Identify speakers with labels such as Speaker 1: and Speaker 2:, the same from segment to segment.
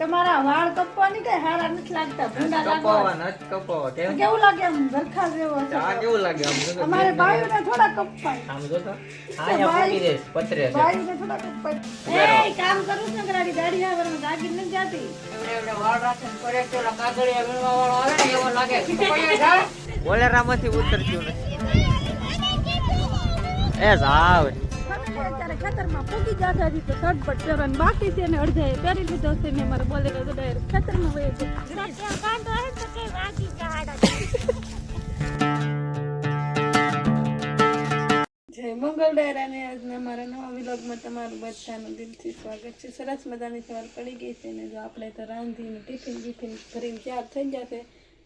Speaker 1: તમારા વાળ કપવાની કઈ હારા નથી લાગતા ભૂંડા
Speaker 2: કપવાના
Speaker 1: જ
Speaker 2: નથી કેમ?
Speaker 1: કેવું લાગે આમ? ઝરખા જેવો છે
Speaker 2: આ કેવું લાગે આમ? તો
Speaker 1: અમારે બાયુને થોડા કપાય.
Speaker 2: આમ જો તો. અહીંયા પડી રહે છે, પથરે છે.
Speaker 1: બાયુને થોડા કપાય. એ કામ કરું છું ને કરાડી ગાડી આવે ને જાગી નથી જાતી.
Speaker 2: બોલેરામાંથી ઉતરતું નથી એ જાવ
Speaker 1: ફામીલી અત્યારે ખેતરમાં પૂગી જાતા હજી તો સટપટ કરવાનું બાકી છે ને અડધા પહેરી લીધો છે ને મારે બોલે તો ડાયરેક્ટ ખેતરમાં વહી છે. જય મંગળ ડાયરાને આજના અમારા નવા વિલોગમાં તમારું બધાનું દિલથી સ્વાગત છે. સરસ મજાની સવાર પડી ગઈ છે ને જો આપણે તો રાંધીને ટિફિન બિફિન ભરીને તૈયાર થઈ જશે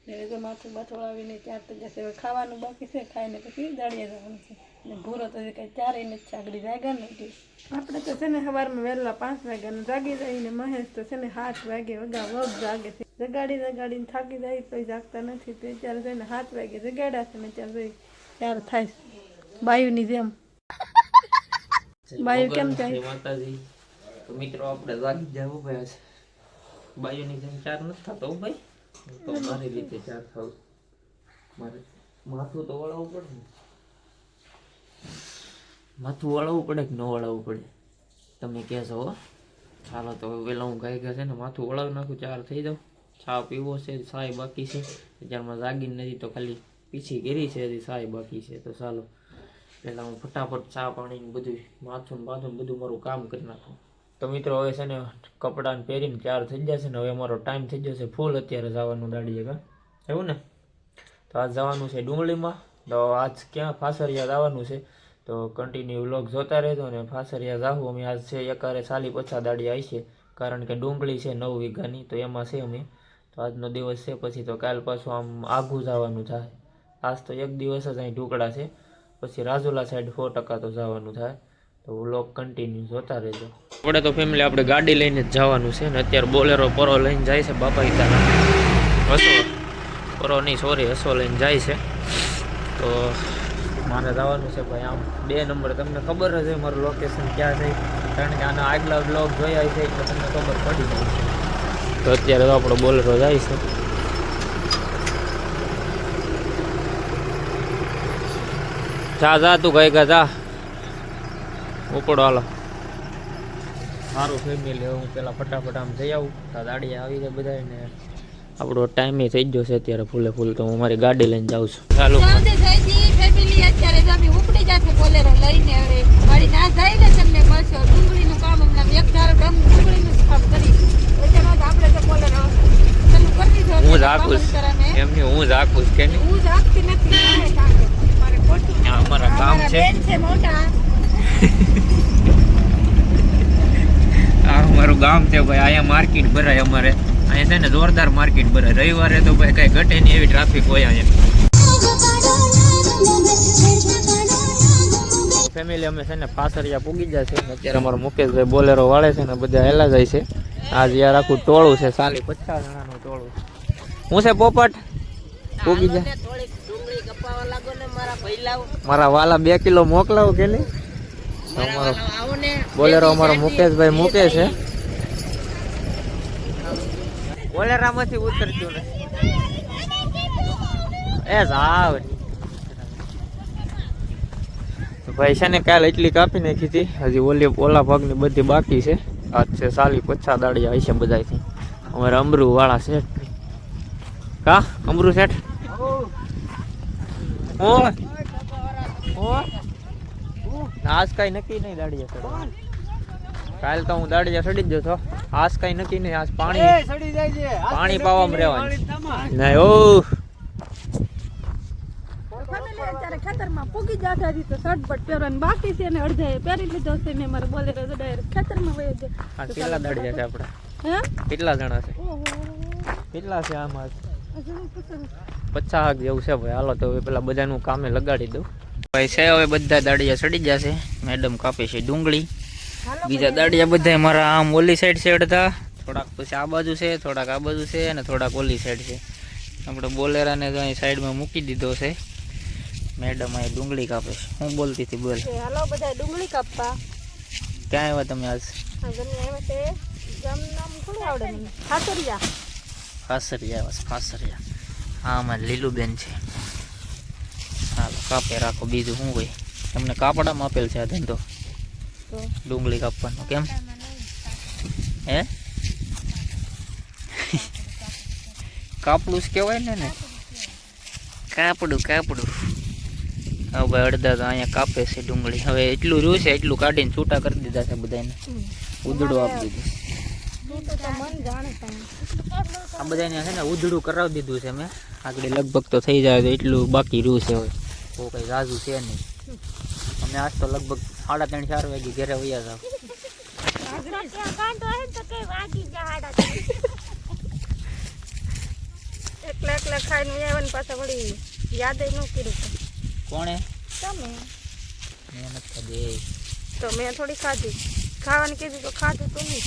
Speaker 1: ને તો માથું બથોળાવીને આવીને તૈયાર થઈ જશે હવે ખાવાનું બાકી છે ખાઈને પછી દાડિયા જવાનું છે. ને ભૂરો તો કંઈ ચારેય નથી ચાગડી જાગ્યા નથી આપણે તો છે ને સવારમાં વહેલા પાંચ વાગ્યાનું જાગી જાય ને મહેશ તો છે ને સાત વાગે વગા વગ જાગે છે. જગાડી જગાડીને થાકી જાય તો જાગતા નથી. તો ત્યારે જઈને સાત વાગે જગાડ્યા છે ને ત્યારે જઈ ત્યારે થાય બાયુની જેમ. બાયુ કેમ થાય
Speaker 2: માતાજી. તો મિત્રો આપણે જાગી જવું ભાઈ છે બાયુની જેમ ચાર નથી થતો ભાઈ. તો મારી રીતે ચાર થાવ મારે માથું તો વળાવવું પડે ને. માથું વળાવવું પડે કે ન વળાવવું પડે? તમે કહેશો ચાલો તો પેલા હું ગાય ગયા છે ને માથું વળાવી નાખું ચાર થઈ જાઉં. ચા પીવો છે, સાય બાકી છે. અત્યારમાં જાગીને નથી તો ખાલી પીછી ગેરી છે હજી સાય બાકી છે. તો ચાલો પહેલાં હું ફટાફટ ચા પાણી ને બધું માથું બાથું બધું મારું કામ કરી નાખું. તો મિત્રો હવે છે ને કપડાને પહેરીને ચાર થઈ જશે ને હવે મારો ટાઈમ થઈ જશે ફૂલ અત્યારે જવાનું દાડી જગા એવું ને? તો આજ જવાનું છે ડુંગળીમાં. તો આજ ક્યાં ફાસરિયા જવાનું છે? તો કન્ટિન્યુ વ્લોગ જોતા રહેજો ને ફાસરિયા જાવું અમે આજ છે, એકારે સાલી પછા દાડી આવી છે. કારણ કે ડુંગળી છે નવ વીઘાની, તો એમાં છે અમે. તો આજનો દિવસ છે, પછી તો કાલ પાછું આમ આઘું જવાનું થાય. આજ તો એક દિવસ જ અહીં ઢોકળા છે. પછી રાજુલા સાઈડ સો ટકા તો જવાનું થાય. તો વ્લોગ કન્ટિન્યુ જોતા રહેજો. આપણે તો ફેમિલી આપણે ગાડી લઈને જ જવાનું છે ને અત્યારે બોલેરો પરો લઈને જાય છે બાપા ઈતાના હસો. પરો નહીં સોરી હસો લઈને જાય છે. તો મારે જવાનું છે ભાઈ. આમ બે નંબર. તમને ખબર જ છે મારું લોકેશન ક્યાં છે? કારણ કે આના આગલા બ્લોગ જોયા છે, એટલે તમને ખબર પડી જાય છે. તો અત્યારે તો આપણો બોલરો જાય છે. જા જા તું ગઈ ગયા જા. ઉપડો હાલો. મારું ફેમિલી હું પેલા ફટાફટ આમ જઈ આવું. દાડી આવી જાય બધા ને આપણો ટાઈમે થઈ ગયો છે અત્યારે ફૂલે ફૂલ. તો હું મારી ગાડી લઈને જાઉં છું. ચાલો
Speaker 1: સૌદે જયજી ફેમિલી અત્યારે ઉપડી જાશે બોલેરો લઈને હવે વાળી ના જાય ને તમને બસ ડુંગળીનું કામ હમણાં એક ધારો ડમ ડુંગળીનું કામ કરી. એટલે આપણે તો બોલેરો ચાલુ કરી દીધો
Speaker 2: હું
Speaker 1: રાખું
Speaker 2: એમની હું રાખું કે
Speaker 1: હું રાખતી નથી મારે ખોટું.
Speaker 2: આ અમારા
Speaker 1: કામ
Speaker 2: છે
Speaker 1: બેન છે. મોટા.
Speaker 2: આ અમારું ગામ છે ભાઈ અહીંયા માર્કેટ ભરાય અમારે. અહીંયા છે ને જોરદાર માર્કેટ ભરાય. રવિવારે તો ભાઈ કઈ ઘટે નહીં એવી ટ્રાફિક હોય અહીંયા. ફેમિલી અમે છે ને પાસરિયા પૂગી જાય છે. અત્યારે અમારો મુકેશભાઈ બોલેરો વાળે છે ને બધા હેલા જાય છે. આજ યાર આખું ટોળું છે સાલી પચાસ જણાનું ટોળું હું છે પોપટ? પૂગી જાય. મારા વાલા બે કિલો મોકલાવો કે અમારો બોલેરો અમારો મુકેશભાઈ મૂકે છે. બોલેરામાંથી ઉતરજો ને. એ જાવ ભાઈ છે ને કાલે એટલી કાપી નાખી હતી. હજી ઓલી ઓલા ભાગની બધી બાકી છે. આજ છે સાલી પચ્છા દાડી આવી છે બધાથી અમારે અમરુ વાળા શેઠ કા? અમરુ શેઠ? આજ કઈ નક્કી નહીં દાડિયા ચડવા કાલ તો હું દાડિયા સડી જ જતો આજ કઈ નક્કી નહીં. આજ પાણી પાણી પાવામાં રહેવાનું નહીં ઓ
Speaker 1: અત્યારે ખેતરમાં પૂગી તો પહેરવાનું બાકી છે અને અડધાએ પહેરી લીધો છે ને મારે બોલે તો ડાયરેક્ટ ખેતરમાં
Speaker 2: કેટલા દાડિયા છે આપણે
Speaker 1: હે?
Speaker 2: કેટલા જણા છે? કેટલા છે આમાં? પચાસ જેવું છે ભાઈ. હાલો તો હવે પેલા બધાનું કામે લગાડી દઉં. ભાઈ છે હવે બધા દાડિયા ચડી જશે મેડમ કાપે છે ડુંગળી. બીજા દાડિયા બધા મારા આમ ઓલી સાઈડ છે અડધા. થોડાક પછી આ બાજુ છે થોડાક આ બાજુ છે અને થોડાક ઓલી સાઈડ છે. આપણે બોલેરાને તો અહીં સાઈડમાં મૂકી દીધો છે. મેડમ અહીં ડુંગળી કાપે છે. હું બોલતી હતી બોલ.
Speaker 1: હાલો બધા ડુંગળી કાપવા.
Speaker 2: ક્યાં આવ્યા તમે આજ? ખાસરિયા ખાસરિયા હા અમારે લીલુબેન છે. હાલો કાપે રાખો બીજું શું હોય. તમને કાપડામાં આપેલ છે આ ધંધો.
Speaker 1: તો?
Speaker 2: ડુંગળી કાપવાનો કેમ? હે? કાપડું જ કહેવાય ને કાપડું કાપડું. હા ભાઈ અડધા તો અહીંયા કાપે છે ડુંગળી. હવે એટલું રહ્યું છે, એટલું કાઢીને છૂટા કરી દીધા છે બધાને. ઉધડું આપી દીધું. આ બધાને છે ને ઉધડું કરાવી દીધું છે મેં. આગળ લગભગ તો થઈ જાય તો એટલું બાકી રહ્યું છે હવે. બહુ કંઈ રાજુ છે નહીં. અમે આજ તો લગભગ સાડા ત્રણ, ચાર વાગે ઘરે વયા જાવ
Speaker 1: એકલે એકલે ખાઈને પાછા વળી યાદ ન કર્યું.
Speaker 2: કોણે?
Speaker 1: તમે.
Speaker 2: મહેનત દે
Speaker 1: તો મેં થોડી ખાધી. ખાવાની કીધું તો ખાધું તો નહીં.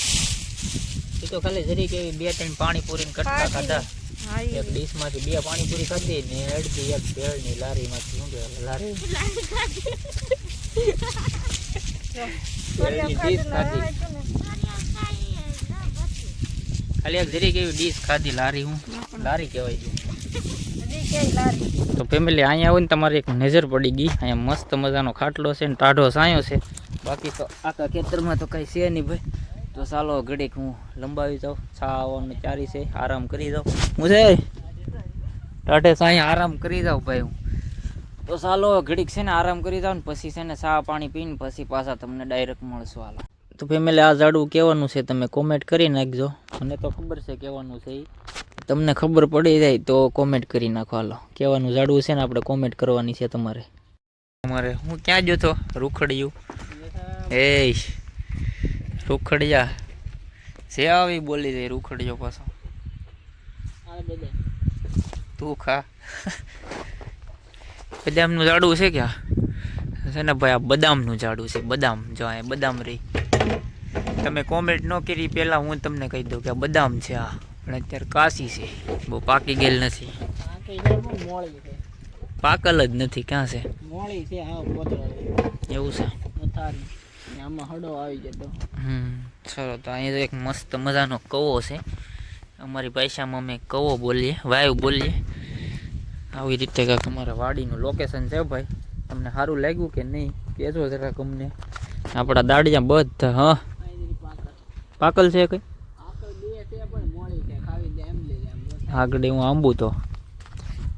Speaker 2: એ તો ખાલી જરી કે બે ત્રણ પાણીપુરી કટકા
Speaker 1: ખાધી.
Speaker 2: ખાધા. એક ડીશમાંથી બે પાણીપુરી ખાધી ને અડધી એક ભેળની લારીમાંથી શું કહેવાય લારી.
Speaker 1: ખાધું.
Speaker 2: ખાધી. ખાલી એક જરી કેવી ડીશ ખાધી લારી હું. લારી કહેવાય છે તો ફેમિલી અહીંયા આવીને તમારી એક નજર પડી ગઈ. અહીંયા મસ્ત મજાનો ખાટલો છે ને ટાઢો સાયો છે. બાકી તો આખા ખેતરમાં તો કંઈ છે નહીં ભાઈ. તો ચાલો ઘડીક હું લંબાવી જાઉં. છા આવવાનું ચારી છે, આરામ કરી જાઉં. હું છે? ટાઢે સાંઈ આરામ કરી જાઉં ભાઈ હું. તો ચાલો ઘડીક છે ને આરામ કરી જાઉં ને પછી છે ને ચા પાણી પીને પછી પાછા તમને ડાયરેક્ટ મળશું હાલ. તો ફેમિલી આ ઝાડવું કહેવાનું છે તમે કોમેન્ટ કરી નાખજો. મને તો ખબર છે કહેવાનું છે ઈ. તમને ખબર પડી જાય તો કોમેન્ટ કરી નાખો. હાલો, કહેવાનું જાડવું છે ને આપણે કોમેન્ટ કરવાની છે તમારે. તમારે હું ક્યાં ગયો તો? રૂખડિયું. એ રૂખડિયા. જે આવી બોલી દે રૂખડિયો પાછો. તું ખા. બદામનું ઝાડું છે ક્યાં? છે ને ભાઈ, આ બદામનું ઝાડું છે. બદામ, જો આ બદામ રહી. તમે કોમેન્ટ ન કરી, પહેલાં હું તમને કહી દઉં કે આ બદામ છે આ. પણ અત્યારે કાશી છે. બહુ પાકી ગયેલ નથી. પાકલ જ નથી ક્યાં છે?
Speaker 3: મોળી છે હા
Speaker 2: એવું છે?
Speaker 3: આમાં હડો આવી જતો
Speaker 2: હમ ચલો તો અહીં તો એક મસ્ત મજાનો કવો છે. અમારી ભાષામાં અમે કવો બોલીએ વાયુ બોલીએ. આવી રીતે કાંક અમારા વાડીનું લોકેશન છે ભાઈ. તમને સારું લાગ્યું કે નહીં કહેજો જરાક અમને. આપણા દાડિયા બધા હા. પાકલ છે કઈ
Speaker 3: આકળ બે છે પણ મોળી છે ખાવી જાય એમ લઈ જાય એમ બસ.
Speaker 2: આગળ હું આંબુ તો.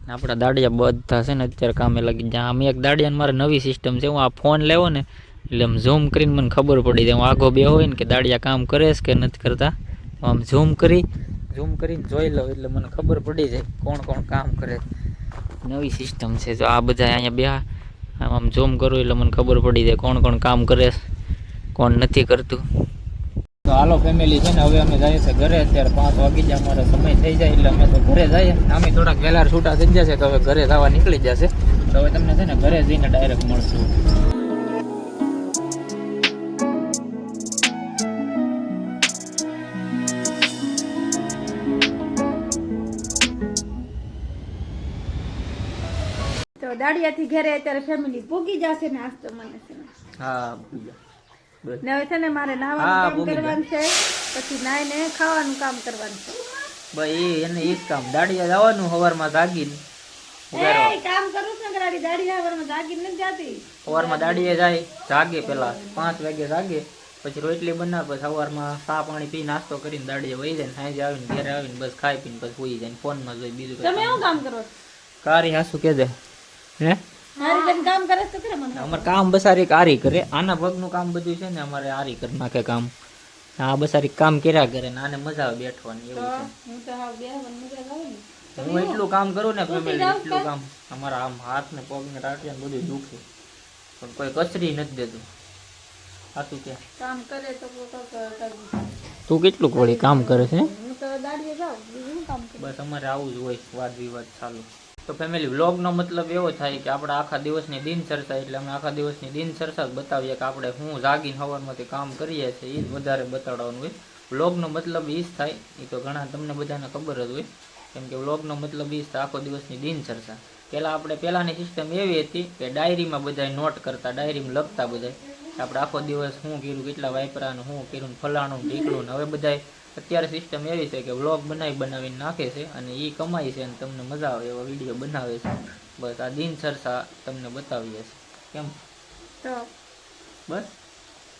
Speaker 2: આપણા દાડિયા બધા છે ને અત્યારે કામે લાગી જ્યાં આમ એક દાડિયાને મારે નવી સિસ્ટમ છે. હું આ ફોન લેવો ને એટલે આમ ઝૂમ કરીને મને ખબર પડી જાય. હું આગો બે હોય ને કે દાડિયા કામ કરે છે કે નથી કરતા. આમ ઝૂમ કરી ઝૂમ કરીને જોઈ લઉં એટલે મને ખબર પડી જાય કોણ કોણ કામ કરે નવી સિસ્ટમ છે. જો આ બધા અહીંયા બે આમ આમ ઝૂમ કરું એટલે મને ખબર પડી જાય કોણ કોણ કામ કરે કોણ નથી કરતું. તો હાલો ફેમિલી છે ને હવે અમે જઈએ છીએ ઘરે. અત્યારે પાંચ વાગી જાય અમારો સમય થઈ જાય એટલે અમે તો ઘરે જઈએ. અમે થોડાક વહેલા છૂટા થઈ જશે તો હવે ઘરે જવા નીકળી જશે તો હવે તમને છે ને ઘરે જઈને ડાયરેક્ટ મળશું.
Speaker 1: તો દાડિયાથી ઘરે અત્યારે ફેમિલી પૂગી જશે ને આજ તો મને હા ને.
Speaker 2: હા
Speaker 1: ને હવે છે ને મારે નાવાનું કામ કરવાનું છે પછી નાઈને ખાવાનું કામ કરવાનું છે.
Speaker 2: ભાઈ એને એ કામ દાડિયા જવાનું સવારમાં જાગીને
Speaker 1: કામ કરું છું ને દાડિયા હવારમાં જાગીને નથી જાતી.
Speaker 2: સવારમાં દાડીએ જાય જાગે પેલા પાંચ વાગે જાગે પછી રોટલી બનાવે પછી સવારમાં ચા પાણી પી નાસ્તો કરીને દાડીએ વહી જાય ને સાંજે આવીને ઘરે આવીને બસ ખાઈ પીને પછી સુઈ જાય ફોનમાં જોઈ બીજું
Speaker 1: તમે શું કામ કરો?
Speaker 2: કારી હાસુ કે દે હે? અમારે કામ બસારી આરી કરે આના પગનું કામ બધું છે ને અમારે આરી કરી નાખે કામ. આ બસારી કામ કર્યા કરે ને આને મજા આવે બેઠવાની એવું છે.
Speaker 1: હું
Speaker 2: એટલું કામ કરું ને ફેમિલી એટલું કામ. અમારા આમ હાથ ને પગ ને ટાટિયા ને બધું દુખે. પણ કોઈ કચરી નથી દેતું. સાચું કે.
Speaker 1: કામ કરે તો
Speaker 2: તું કેટલું વળી કામ કરે છે? બસ અમારે આવું જ હોય વાદ વિવાદ ચાલુ. તો ફેમિલી વ્લોગનો મતલબ એવો થાય કે આપણે આખા દિવસની દિનચર્ચા, એટલે અમે આખા દિવસની દિનચર્ચા જ બતાવીએ કે આપણે હું જાગીને સવારમાંથી કામ કરીએ છીએ એ જ વધારે બતાડવાનું હોય. વ્લોગનો મતલબ એ જ થાય એ તો ઘણા તમને બધાને ખબર જ હોય, કેમ કે વ્લોગનો મતલબ એ જ થાય આખો દિવસની દિનચર્ચા. પહેલાં આપણે પહેલાંની સિસ્ટમ એવી હતી કે ડાયરીમાં બધાય નોટ કરતા ડાયરીમાં લખતા બધાય આપણે આખો દિવસ શું કર્યું, કેટલા વાપરાનું શું કર્યું ફલાણું ઢીકળું હવે બધાય અત્યારે સિસ્ટમ એવી છે કે વ્લોગ બનાવી બનાવીને નાખે છે અને એ કમાય છે અને તમને મજા આવે એવા વીડિયો બનાવે છે. બસ આ દિનચર્ચા તમને બતાવીએ છે કેમ?
Speaker 1: તો?
Speaker 2: બસ?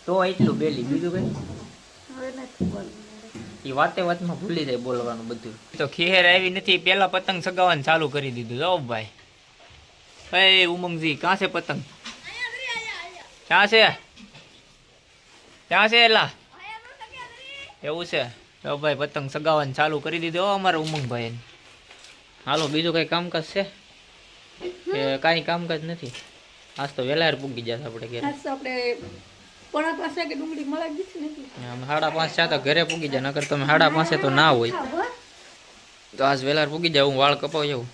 Speaker 2: તો એટલું બેલી બીજું કઈ? એ વાતે વાતમાં ભૂલી જાય બોલવાનું બધું. તો ખીહેર આવી નથી પેલા પતંગ સગાવવાનું ચાલુ કરી દીધું. જાઓ ભાઈ. એ ઉમંગજી ક્યાં છે પતંગ? ક્યાં છે? ક્યાં છે એલા? એવું છે? તો ભાઈ પતંગ સગાવવાનું ચાલુ કરી દીધો. અમારા ઉમંગભાઈ હાલો બીજું કઈ કામકાજ છે? કે કાંઈ કામકાજ નથી? આજ તો વેલાર પૂગી જશે આપણે ઘેર.
Speaker 1: આપણે પોણા પાસે કે ડુંગળી મળે ગઈ છે
Speaker 2: આમ સાડા પાંચ છે તો ઘરે પૂગી જાય નકર તમે સાડા પાંચે તો ના હોય. તો આજ વેલાર પૂગી જાય હું વાળ કપાવી જાઉં.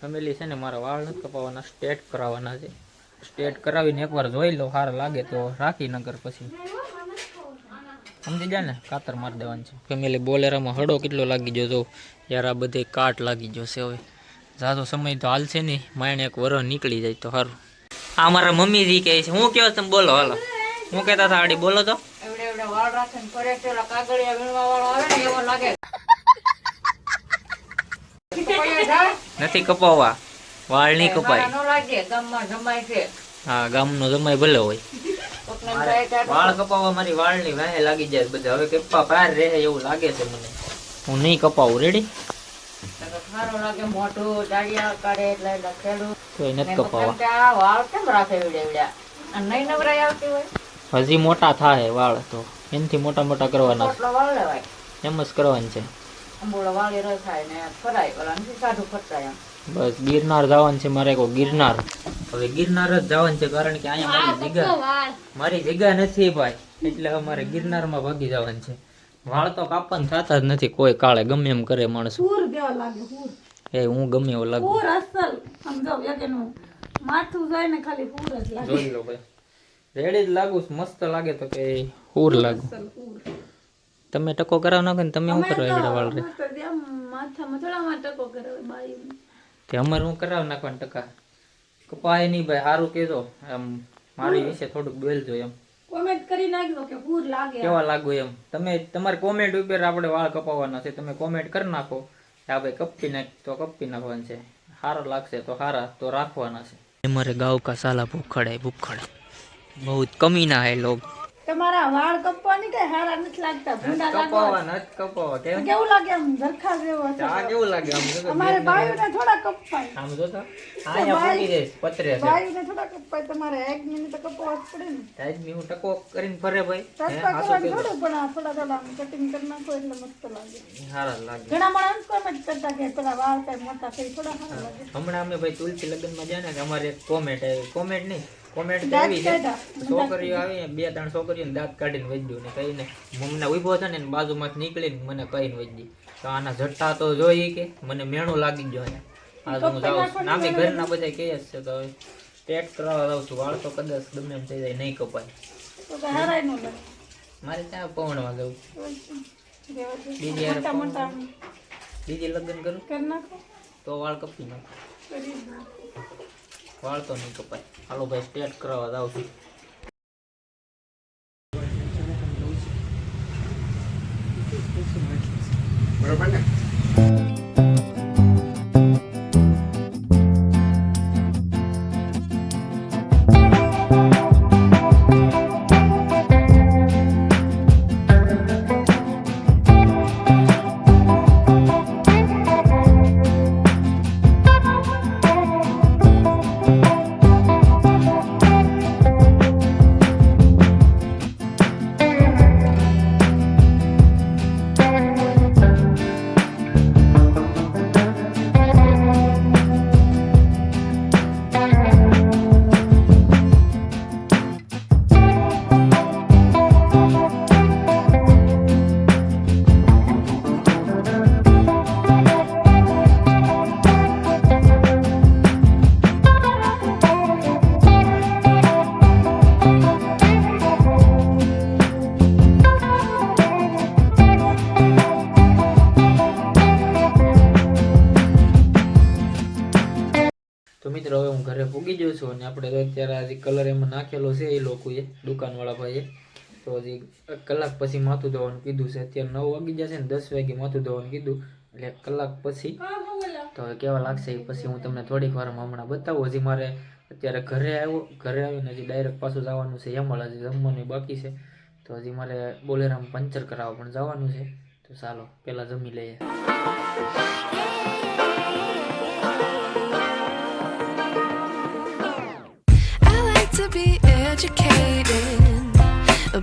Speaker 2: ફેમિલી છે ને મારા વાળ નથી કપાવવાના સ્ટેટ કરાવવાના છે. સ્ટેટ કરાવીને એકવાર જોઈ લો સારા લાગે તો રાખી નગર પછી. સમજી જાય ને? કાતર મારી દેવાનું છે. ફેમિલી બોલેરામાં હડો કેટલો લાગી ગયો તો યાર આ બધે કાટ લાગી ગયો છે હવે. ઝાઝો સમય તો હાલશે નહીં. માયણ એક વર નીકળી જાય તો સારું આ મારા મમ્મીજી કહે છે. હું કેવો તમે બોલો હાલો. હું કહેતા હતા આડી બોલો તો. નથી કપાવવા. વાળ નહીં કપાય.
Speaker 3: જમાય
Speaker 2: હા ગામનો જમાઈ ભલે હોય. વાળ કપાવવા મારી વાળની વાહે લાગી જાય બધા. હવે કપા પાર રહે એવું લાગે છે મને. હું નહીં કપાવું રેડી હજી મોટા થાય વાળ તો. એનથી મોટા મોટા કરવાના.
Speaker 3: એટલો
Speaker 2: એમ જ કરવાનું છે.
Speaker 3: થાય ને ફરાય સાધુ ફરતા એમ.
Speaker 2: બસ ગિરનાર જવાનું છે મારે કોઈ ગિરનાર. હવે ગિરનાર જ જવાનું છે કારણ કે અહીંયા મારી જગ્યા મારી જગ્યા નથી ભાઈ. એટલે અમારે ગિરનારમાં ભાગી જવાનું છે. વાળ તો કાપવાનું થતા જ નથી. કોઈ કાળે ગમે એમ કરે માણસો.
Speaker 1: પૂર કેવા લાગે પૂર.
Speaker 2: એ હું ગમે એવો લાગુ.
Speaker 1: માથું જોઈને ખાલી પૂર જ લાગે.
Speaker 2: જોઈ લો ભાઈ. રેડી જ લાગુ છું. મસ્ત લાગે તો કે પૂર લાગુ. તમે ટકો કરાવ નાખો ને તમે શું કરો એવડા વાળ રે?
Speaker 1: તો જેમ ટકો કરે બાઈ.
Speaker 2: તે અમારે હું કરાવી નાખવાનું ટકા? કપાય નહીં ભાઈ સારું કહેજો. એમ મારી વિશે થોડુંક બોલજો એમ.
Speaker 1: કોમેન્ટ કરી નાખજો કે પૂર લાગે.
Speaker 2: કેવા લાગુ એમ? તમે તમારી કોમેન્ટ ઉપર આપણે વાળ કપાવવાના છે. તમે કોમેન્ટ કરી નાખો. કે આ ભાઈ કપી નાખ તો કપી નાખવાનું છે. સારો લાગશે તો સારા તો રાખવાના છે. અમારે ગાવ કા સાલા ભૂખડે ભૂખડે. બહુ કમી ના હે લોગ.
Speaker 1: તમારા વાળ કપવાની કઈ હારા નથી લાગતા ભૂંડા
Speaker 2: કપાવા નથી કપાવા કેમ?
Speaker 1: કેવું લાગે આમ ઝરખા જેવો
Speaker 2: આ કેવું લાગે આમ? જો તો
Speaker 1: અમારે બાયુને થોડા કપાય.
Speaker 2: આમ જો તો. અહીંયા પૂરી જઈશ પતરે છે.
Speaker 1: બાયુને થોડા કપાય. તમારે એક મિનિટ તો જ પડે ને.
Speaker 2: તાજની હું ટકો કરીને ફરે ભાઈ.
Speaker 1: કરવાનું
Speaker 2: કીધું.
Speaker 1: થોડું પણ આ થોડા થોડા આમ કટિંગ કરી નાખો એટલે મસ્ત લાગે.
Speaker 2: હારા લાગે.
Speaker 1: ઘણા માણસ કોમેન્ટ કરતા કે પેલા વાળ કઈ મોટા થઈ થોડા હારા લાગે.
Speaker 2: હમણાં અમે ભાઈ તુલસી લગ્નમાં જાય ને કે અમારે એક કોમેન્ટ આવી કોમેન્ટ નહીં કોમેન્ટ આવી છે. છોકરીઓ આવી બે ત્રણ છોકરીઓને દાંત કાઢીને વજ્યું ને કહીને મમ્મીને ઊભો છે ને બાજુમાંથી નીકળીને મને કહીને વજ્જી તો આના જટ્ટા તો જોઈ કે મને મેણું લાગી ગયો ને આજ હું જાઉં નામી ઘરના બધા કહે છે તો હવે ટેટ કરાવવા જાઉં છું. વાળ તો કદાચ ગમે એમ થઈ જાય નહીં કપાય. મારે ત્યાં પવણમાં જવું? બીજી યાર બીજી લગ્ન કરું? તો વાળ કપી નાખો.
Speaker 1: કરી જ
Speaker 2: તો નહીં કપાય. હાલો ભાઈ સ્ટેટ કરાવવા જાઉં છું. નાખેલો છે એ લોકોએ દુકાનવાળા ભાઈએ. તો હજી કલાક પછી માથું ધોવાનું કીધું છે. અત્યારે નવ વાગી જશે ને દસ વાગે માથું ધોવાનું કીધું. એટલે કલાક પછી તો હવે કેવા લાગશે એ પછી હું તમને થોડીક વારમાં હમણાં બતાવું. હજી મારે અત્યારે ઘરે આવ્યો ઘરે આવીને હજી ડાયરેક્ટ પાછું જવાનું છે. યમળ હજી જમવાનું બાકી છે. તો હજી મારે બોલેરામ પંચર કરાવવા પણ જવાનું છે. તો ચાલો પહેલાં જમી લઈએ.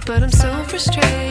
Speaker 4: But I'm so frustrated.